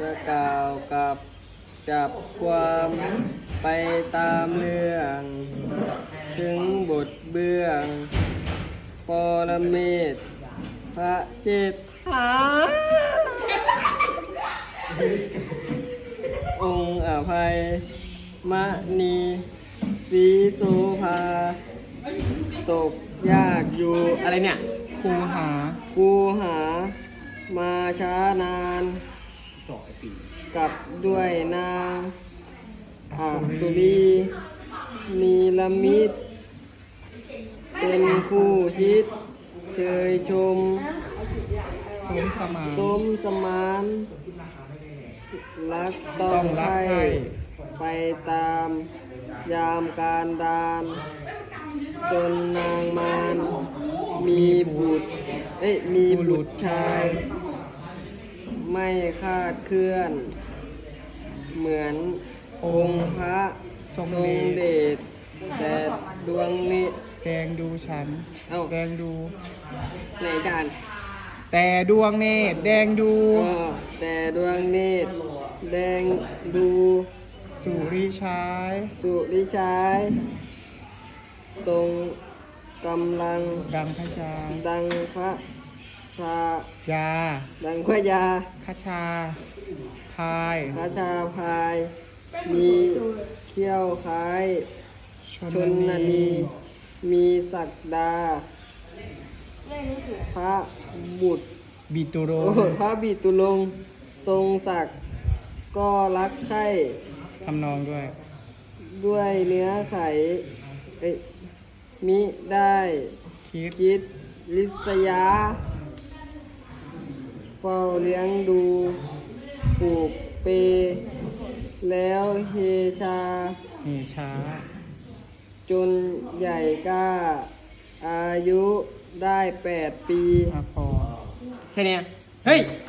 จะกล่าวกับจับความไปตามเรื่อง ถึงบทเบื้องปรเมศพระเชิดหาองค์อภัยมณีสีโสภา ตกยากอยู่อะไรเนี่ยครูหากูหา มาช้านาน กับด้วยนางอาสุรีนีลมิตร เป็นคู่ชิด เชยชม สมสมานสมสมาน รักต้องใครไปตามยามการดาน จนนางมารมีบุตร เอ้ยมีบุตรชาย ไม่คาดเคลื่อน เหมือนองค์พระทรงเดชแต่ดวงนี้แดงดูฉันเอ้าแดงดู ไหนจานแต่ดวงเนตรแดงดูเออแต่ดวงเนตรแดงดูสุริชายสุริชายทรงกำลังดังพระชาดังพระ ชา ยา ดังพระยาคชา พายพระชาพาย มีเขี้ยวคล้าย ชชนนนีมีศักดา พระบุตร บิตุโร โอ้พระบิตุลงค์ทรงศักดิ์ก็รักใคร่ทำนองด้วย ด้วยเนื้อไขเอ้ยมิได้คิดคิดลิษยา เฝ้าเลี้ยงดูปลูกเป แล้วเฮชามีช้าจนใหญ่กล้า อายุได้แปดปีอาพอแค่เนี้ยเฮ้ย